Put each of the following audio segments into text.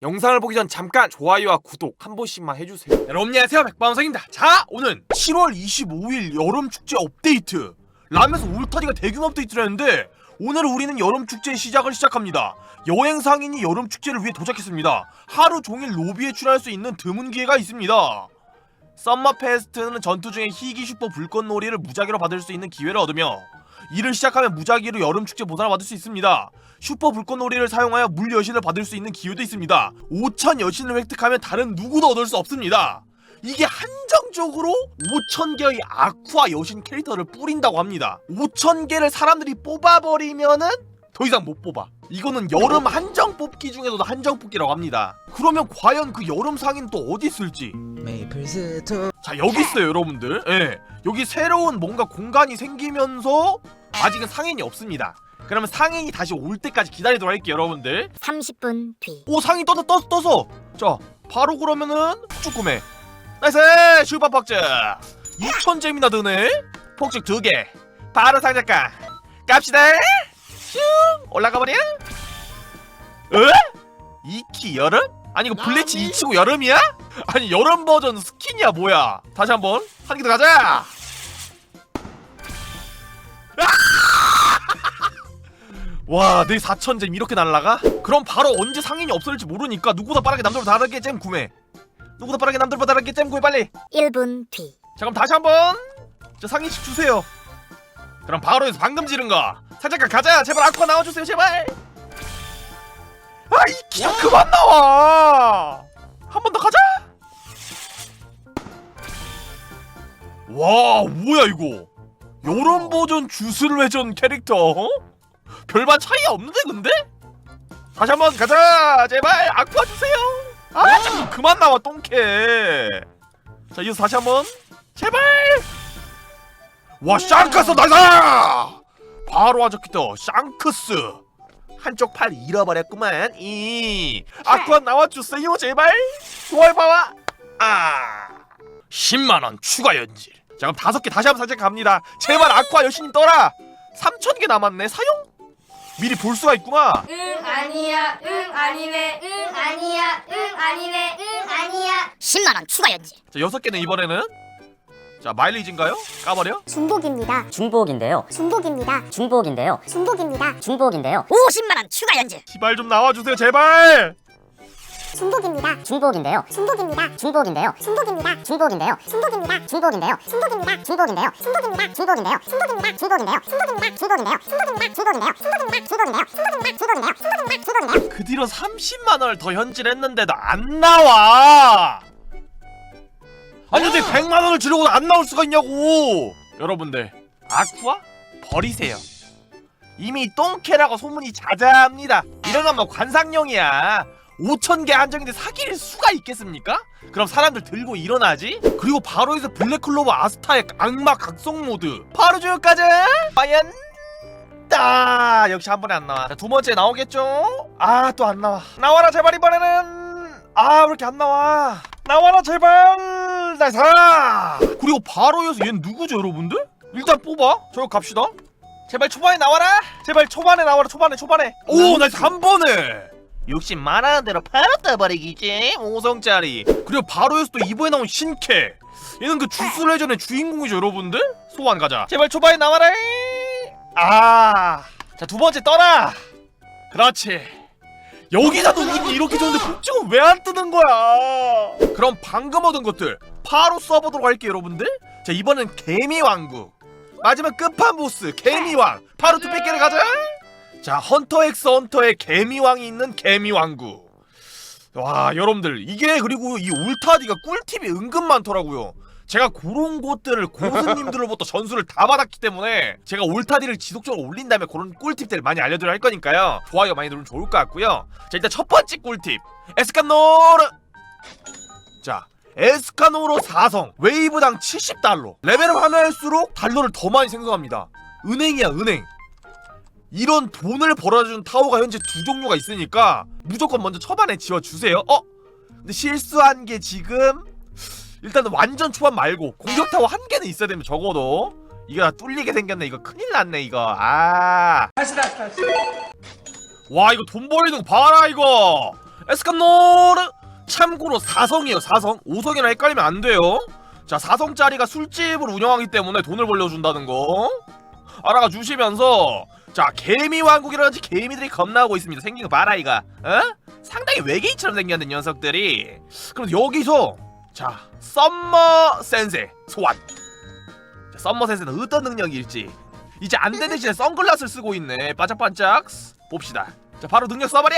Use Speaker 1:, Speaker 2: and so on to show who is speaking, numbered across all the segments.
Speaker 1: 영상을 보기 전 잠깐 좋아요와 구독 한 번씩만 해주세요. 여러분 안녕하세요 백방성입니다. 자 오늘 7월 25일 여름 축제 업데이트. 람에서 울타리가 대규모 업데이트를 했는데 오늘 우리는 여름 축제 시작을 시작합니다. 여행 상인이 여름 축제를 위해 도착했습니다. 하루 종일 로비에 출연할 수 있는 드문 기회가 있습니다. 썸머 페스트는 전투 중에 희귀 슈퍼 불꽃놀이를 무작위로 받을 수 있는 기회를 얻으며 이를 시작하면 무작위로 여름 축제 보상을 받을 수 있습니다. 슈퍼 불꽃놀이를 사용하여 물 여신을 받을 수 있는 기회도 있습니다. 5천 여신을 획득하면 다른 누구도 얻을 수 없습니다. 이게 한정적으로 5천 개의 아쿠아 여신 캐릭터를 뿌린다고 합니다. 5천 개를 사람들이 뽑아버리면은 더 이상 못 뽑아. 이거는 여름 한정 뽑기 중에서도 한정 뽑기라고 합니다. 그러면 과연 그 여름 상인 또 어디 있을지.
Speaker 2: 메이플 스토
Speaker 1: 자 여기 있어요 여러분들. 예. 여기 새로운 뭔가 공간이 생기면서 아직은 상인이 없습니다. 그러면 상인이 다시 올 때까지 기다리도록 할게요 여러분들.
Speaker 3: 30분 뒤.
Speaker 1: 오 상인 떴어 떴어 떴어 자 바로 그러면은 쭉 구매. 나이스! 슈퍼 폭죽 2,000잼이나 드네. 폭죽 두 개. 바로 상자가. 갑시다 슝 올라가버려 에? 이키 여름? 아니 이거 블리치 이치고 여름이야? 아니 여름 버전 스킨이야 뭐야 다시 한번 한 개 더 가자 와 내 4천잼 이렇게 날라가? 그럼 바로 언제 상인이 없어질지 모르니까 누구보다 빠르게 남들보다 다르게 잼 구매 누구보다 빠르게 남들보다 다르게 잼 구매 빨리
Speaker 3: 1분 뒤.
Speaker 1: 자 그럼 다시 한번 저 상인씩 주세요 그럼 바로 해서 방금 지른 거. 사장가 가자. 제발 아쿠아 나와주세요 제발. 아이 기좀 그만 나와. 한 번 더 가자. 와 뭐야 이거? 여름 버전 주술 회전 캐릭터 어? 별반 차이 없는데 근데? 다시 한번 가자. 제발 아쿠아 주세요. 아 자꾸 그만 나와 똥캐. 자 이어서 다시 한번. 제발 와 샹크스 나이스! 바로 아저키다 샹크스. 한쪽 팔 잃어버렸구만 이. 아쿠아 나와주세요 제발. 좋아요 봐와 아. 10만원 추가 연질. 자 그럼 다섯 개 다시 한번 살짝 갑니다. 제발 아쿠아 여신님 떠라. 3천 개 남았네 사용? 미리 볼 수가 있구나.
Speaker 4: 응 아니야. 응 아니네. 응 아니야. 응 아니네. 응 아니야.
Speaker 3: 10만 원 추가 연지.
Speaker 1: 자 여섯 개는 이번에는 자 마일리지인가요? 까버려?
Speaker 5: 중복입니다.
Speaker 6: 중복인데요.
Speaker 5: 중복입니다.
Speaker 6: 중복인데요.
Speaker 5: 중복입니다.
Speaker 6: 중복인데요.
Speaker 3: 50만 원 추가 연지.
Speaker 1: 기발 좀 나와주세요 제발
Speaker 5: 중복입니다.
Speaker 6: 중복인데요.
Speaker 5: 중복입니다.
Speaker 6: 중복인데요.
Speaker 5: 중복입니다.
Speaker 6: 중복인데요.
Speaker 5: 중복입니다.
Speaker 6: 중복인데요.
Speaker 5: 중복입니다.
Speaker 6: 중복인데요.
Speaker 5: 중복입니다.
Speaker 6: 중복인데요.
Speaker 5: 중복입니다.
Speaker 6: 중복인데요.
Speaker 5: 중복입니다.
Speaker 6: 중복인데요.
Speaker 5: 중복입니다.
Speaker 6: 중복인데요.
Speaker 5: 중복입니다.
Speaker 6: 중복인데요.
Speaker 5: 중복입니다.
Speaker 6: 중복인데요.
Speaker 5: 중복입니다. 중복입니다.
Speaker 1: 그 뒤로 30만 원을 더 현질했는데도 안 나와. 아니 어떻게 100만 원을 주려고 안 나올 수가 있냐고. 여러분들 아쿠아 버리세요. 이미 똥캐라고 소문이 자자합니다. 이런 건 뭐 관상용이야. 5천 개 한정인데 사귈 수가 있겠습니까? 그럼 사람들 들고 일어나지? 그리고 바로 해서 블랙클로버 아스타의 악마 각성 모드 바로 줄까지 과연 따 역시 한 번에 안 나와 자, 두 번째 나오겠죠? 아 또 안 나와 나와라 제발 이번에는 아 왜 이렇게 안 나와 나와라 제발 나이스 그리고 바로 이어서 얘는 누구죠 여러분들? 일단 뽑아. 저기 갑시다. 제발 초반에 나와라! 제발 초반에 나와라 초반에 초반에. 오 나이스. 한 번에! 60만 원 대로 바로 떠버리기지 5성짜리. 그리고 바로 해서 또 이번에 나온 신캐. 얘는 그 주스 레전의 주인공이죠 여러분들? 소환 가자. 제발 초반에 나와라! 아자 두 번째 떠라! 그렇지. 여기서도 이게 이렇게 좋은데 폭죽은 왜 안 뜨는 거야? 그럼 방금 얻은 것들 바로 써보도록 할게요 여러분들. 자 이번엔 개미왕국. 마지막 끝판 보스 개미왕. 바로 투팩기를 가자. 자 헌터 엑스 헌터의 개미왕이 있는 개미왕국. 와 여러분들 이게 그리고 이 울타디가 꿀팁이 은근 많더라고요. 제가 그런 곳들을 고수님들로부터 전수를 다 받았기 때문에 제가 올타디를 지속적으로 올린 다음에 그런 꿀팁들 많이 알려드릴 할 거니까요. 좋아요 많이 누르면 좋을 것 같고요. 자 일단 첫 번째 꿀팁. 에스카노르! 자 에스카노로 4성 웨이브당 70달러. 레벨을 하나 할수록 달러를 더 많이 생성합니다. 은행이야 은행. 이런 돈을 벌어주는 타워가 현재 두 종류가 있으니까 무조건 먼저 초반에 지어주세요. 어? 근데 실수한 게 지금 일단은 완전 초반 말고 공격 타워 한 개는 있어야 되면 적어도. 이거 다 뚫리게 생겼네. 이거 큰일 났네 이거. 아. 와 이거 돈 벌리는 거 봐라 이거. 에스카노르 참고로 4성이에요 4성. 5성이랑 헷갈리면 안 돼요. 자 4성짜리가 술집을 운영하기 때문에 돈을 벌려준다는 거. 알아가 주시면서. 자 개미 왕국이라든지 개미들이 겁나고 있습니다. 생긴 거 봐라 이가 어? 상당히 외계인처럼 생겼는 녀석들이. 그럼 여기서 자 썸머 센세 소환. 자, 썸머 센세는 어떤 능력일지. 이제 안대 대신에 선글라스를 쓰고 있네. 반짝반짝. 봅시다. 자 바로 능력 써버려!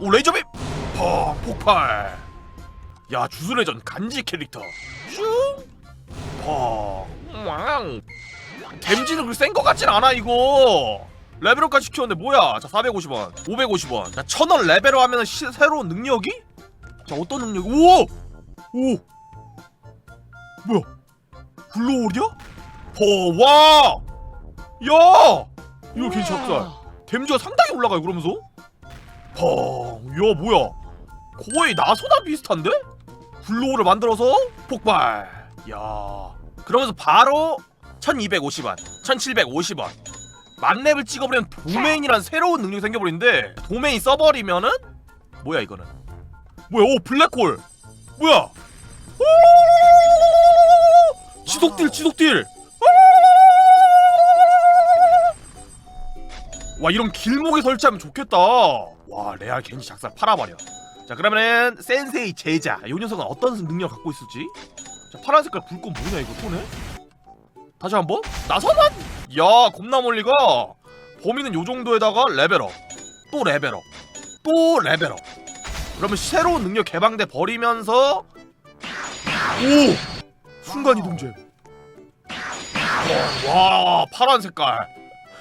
Speaker 1: 오 레이저빔 펑 폭발. 야 주술회전 간지 캐릭터. 슝펑 왕 댐지는 그렇게 센거 같진 않아 이거. 레벨업까지 시켰는데 뭐야? 자 450원 550원. 자 1000원 레벨업 하면 시, 새로운 능력이? 자 어떤 능력 우와 오! 뭐야? 글로우리야? 버와! 야! 이거 괜찮다. 댐지가 상당히 올라가요 그러면서? 펑 야 뭐야 거의 나소다 비슷한데? 글로우를 만들어서? 폭발. 야 그러면서 바로 1250원 1750원. 만렙을 찍어버리면 도메인이란 새로운 능력이 생겨버리는데 도메인 써버리면은 뭐야 이거는? 뭐야 오 블랙홀. 뭐야? 오! 지속딜 지속딜. 와 이런 길목에 설치하면 좋겠다. 와 레알 겐지 작살 팔아버려 자 그러면은 센세이 제자. 이 녀석은 어떤 능력 갖고 있을지. 자 파란 색깔 불꽃 뭐냐 이거? 손에? 다시 한번. 나서만 야 겁나 멀리가. 범위는 요 정도에다가 레벨업. 또 레벨업. 또 레벨업. 그러면 새로운 능력 개방돼 버리면서 오! 순간 이동제. 와 파란 색깔.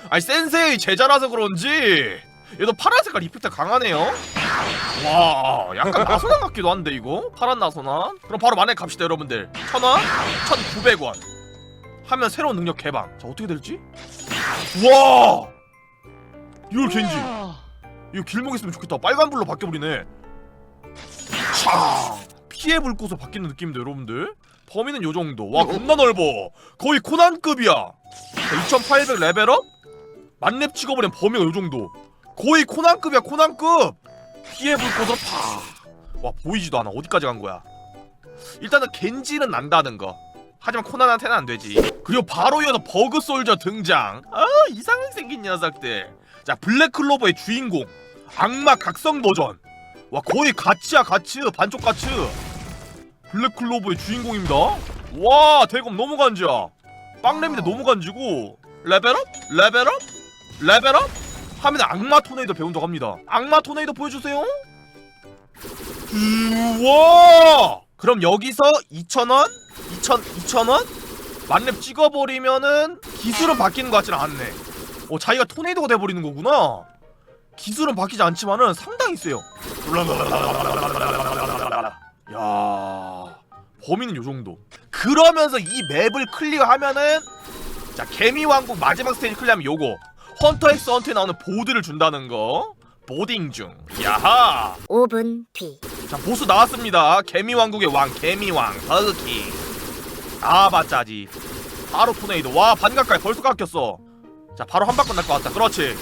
Speaker 1: 아니 센세이 제자라서 그런지 얘도 파란 색깔 이펙트 강하네요. 와 약간 나선한 같기도 한데 이거? 파란 나선한 그럼 바로 만에 갑시다 여러분들. 천원? 천구백 원. 하면 새로운 능력 개방. 자 어떻게 될지? 와! 이걸 겐지. 이거 길목 있으면 좋겠다. 빨간불로 바뀌어버리네. 차 피해 불꽃으로 바뀌는 느낌인데 여러분들? 범위는 요정도. 와 겁나 넓어. 거의 코난급이야. 자, 2800 레벨업? 만렙 찍어버린 범위가 요정도 거의 코난급이야 코난급. 피해 불꽃으로 파와 보이지도 않아. 어디까지 간 거야? 일단은 겐지는 난다는 거. 하지만 코난한테는 안 되지. 그리고 바로 이어서 버그 솔저 등장. 아 이상하게 생긴 녀석들. 자 블랙클로버의 주인공. 악마 각성 버전. 와 거의 가츠야 가츠 반쪽 가츠 블랙클로버의 주인공입니다. 와 대검 너무 간지야. 빵랩인데 너무 간지고. 레벨업? 레벨업? 레벨업? 하면 악마 토네이도 배운다고 합니다. 악마 토네이도 보여주세요. 우와! 그럼 여기서 2,000원? 2,000, 2,000원? 만렙 찍어버리면은 기술은 바뀌는 것 같지는 않네. 어 자기가 토네이도가 돼버리는 거구나. 기술은 바뀌지 않지만은 상당히 세요. 야 범위는 요정도. 그러면서 이 맵을 클리어하면은 자 개미왕국 마지막 스테이지 클리어하면 요거 헌터 엑스 헌트에 나오는 보드를 준다는 거. 보딩 중. 야하!
Speaker 3: 5분 뒤
Speaker 1: 자 보스 나왔습니다. 개미왕국의 왕 개미왕 버그킹. 아 맞자지. 바로 토네이도. 와 반각까지 벌써 깎였어. 자 바로 한 바퀴 날것 같다. 그렇지.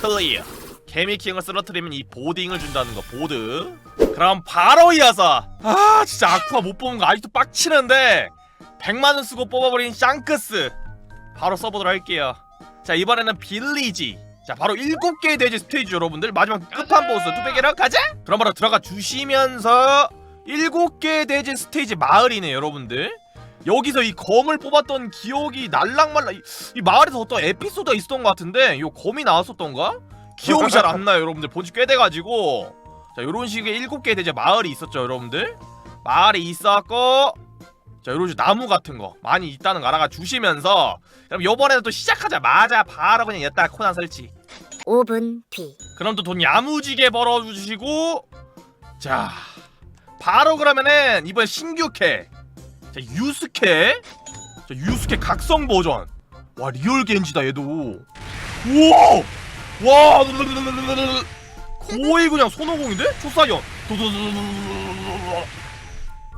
Speaker 1: 클리어. 개미킹을 쓰러뜨리면 이 보딩을 준다는 거 보드. 그럼 바로 이어서. 아 진짜 아쿠아 못 뽑은 거 아직도 빡치는데. 100만원 쓰고 뽑아버린 샹크스. 바로 써보도록 할게요 자 이번에는 빌리지. 자 바로 7개의 돼지 스테이지 여러분들 마지막 끝판 보스 뚜베개로 가자. 바로 들어가 주시면서 7개의 돼지 스테이지 마을이네 여러분들. 여기서 이 검을 뽑았던 기억이 날랑말랑 이, 이 마을에서 어떤 에피소드가 있었던 것 같은데 이 검이 나왔었던가? 기억이 잘 안 나요 여러분들. 본지 꽤 돼가지고. 자 요런 식의 7개의 돼지 마을이 있었죠 여러분들. 마을이 있었고 자 요런 식 나무 같은 거 많이 있다는 거 알아가 주시면서 그럼 요번에는 또 시작하자마자 바로 그냥 여따 코난 설치.
Speaker 3: 5분 뒤
Speaker 1: 그럼 또 돈 야무지게 벌어주시고. 자 바로 그러면은 이번 신규 캐. 자, 유스케 자, 유스케 각성 버전. 와 리얼 겐지다 얘도. 우와! 와 거의 그냥 손오공인데? 초사연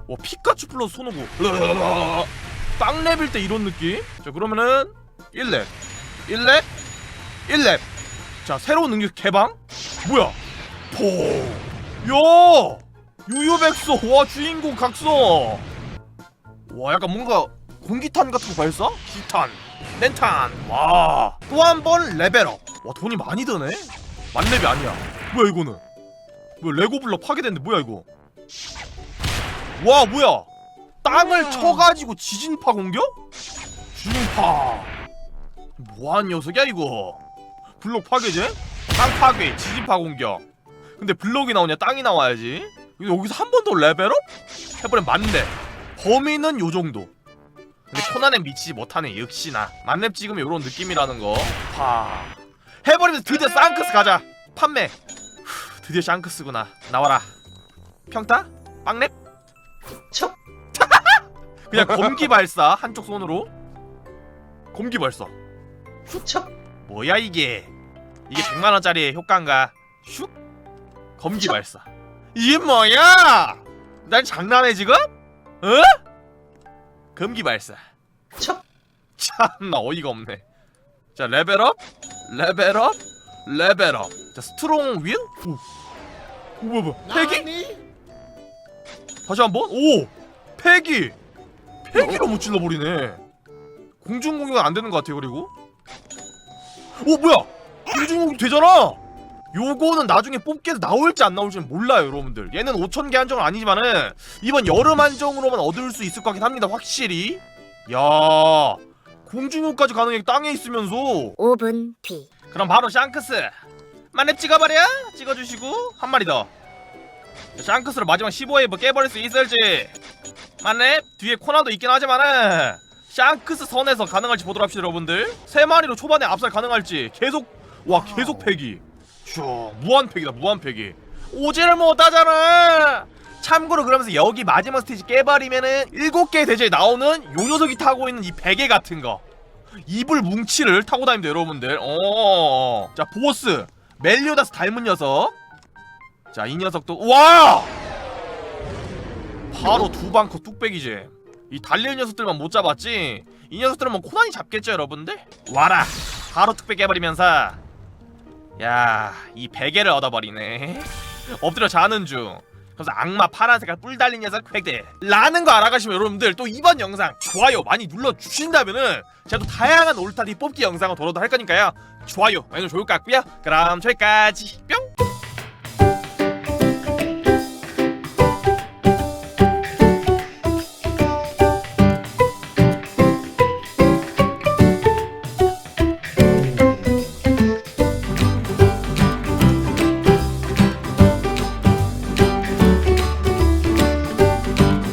Speaker 1: 와 피카츄 플러스 손오공. 땅 레벨 때 이런 느낌? 자 그러면은 1렙. 1렙? 1렙. 자 새로운 능력 개방? 뭐야? 포. 야 유유백서 와 주인공 각서. 와 약간 뭔가 공기탄 같은 거 발사? 기탄. 렌탄. 와 또 한 번 레벨업. 와 돈이 많이 드네? 만렙이 아니야. 뭐야 이거는? 뭐야 레고블럭 파괴됐는데 뭐야 이거 와 뭐야? 땅을 쳐가지고 지진파 공격? 지진파. 뭐한 녀석이야 이거? 블록 파괴제? 땅 파괴 지진파 공격. 근데 블록이 나오냐? 땅이 나와야지. 여기서 한 번 더 레벨업? 해버리면 만렙 범위는 요 정도. 근데 코난엔 미치지 못하네 역시나. 만렙 찍으면 요런 느낌이라는 거파. 해버리면서 드디어 쌍크스 가자. 판매. 후, 드디어 쌍크스구나. 나와라. 평타? 빵랩? 척 그냥 검기 발사 한쪽 손으로? 검기 발사. 후척 뭐야 이게? 이게 100만원짜리 효과인가? 슉! 검기 발사. 이게 뭐야? 난 장난해 지금? 어? 검기 발사. 척 참나 어이가 없네. 자 레벨업? 레벨업? 레벨업. 자 스트롱 윌? 오, 오 뭐야 뭐야. 패기? 다시 한번? 오! 패기! 패기로 못 찔러 버리네. 공중 공격 안 되는 것 같아요 그리고. 오 뭐야! 공중 공격 되잖아! 요거는 나중에 뽑기에서 나올지 안 나올지는 몰라요 여러분들. 얘는 5천 개 한정은 아니지만은 이번 여름 한정으로만 얻을 수 있을 것 같긴 합니다 확실히. 야 공중공격까지 가능해 땅에 있으면서.
Speaker 3: 5분 뒤.
Speaker 1: 그럼 바로 샹크스. 만렙 찍어버려! 찍어주시고 한 마리 더 샹크스로 마지막 15웨이브 깨버릴 수 있을지. 만렙 뒤에 코나도 있긴 하지만은 샹크스 선에서 가능할지 보도록 합시다 여러분들. 세 마리로 초반에 압살 가능할지. 계속 와 계속 패기. 슈 무한 패기다 무한 패기. 오지를 못하잖아! 참고로 그러면서 여기 마지막 스테이지 깨버리면은 7개의 대지에 나오는 요 녀석이 타고 있는 이 베개 같은 거. 이불 뭉치를 타고 다닙니다 여러분들. 어. 자 보스. 멜리오다스 닮은 녀석 자 이 녀석도 와! 바로 두 방커 뚝배기지. 이 달릴 녀석들만 못 잡았지? 이 녀석들은 뭐 코난이 잡겠죠 여러분들? 와라! 바로 뚝배기 해버리면서. 야 이 베개를 얻어버리네. 엎드려 자는 중. 그래서 악마 파란 색깔 뿔 달린 녀석 획득 라는 거 알아가시면 여러분들 또 이번 영상 좋아요 많이 눌러주신다면은 제가 또 다양한 올타리 뽑기 영상을 더더더 할 거니까요. 좋아요 많이 좀 좋을 것 같고요. 그럼 저기까지. 뿅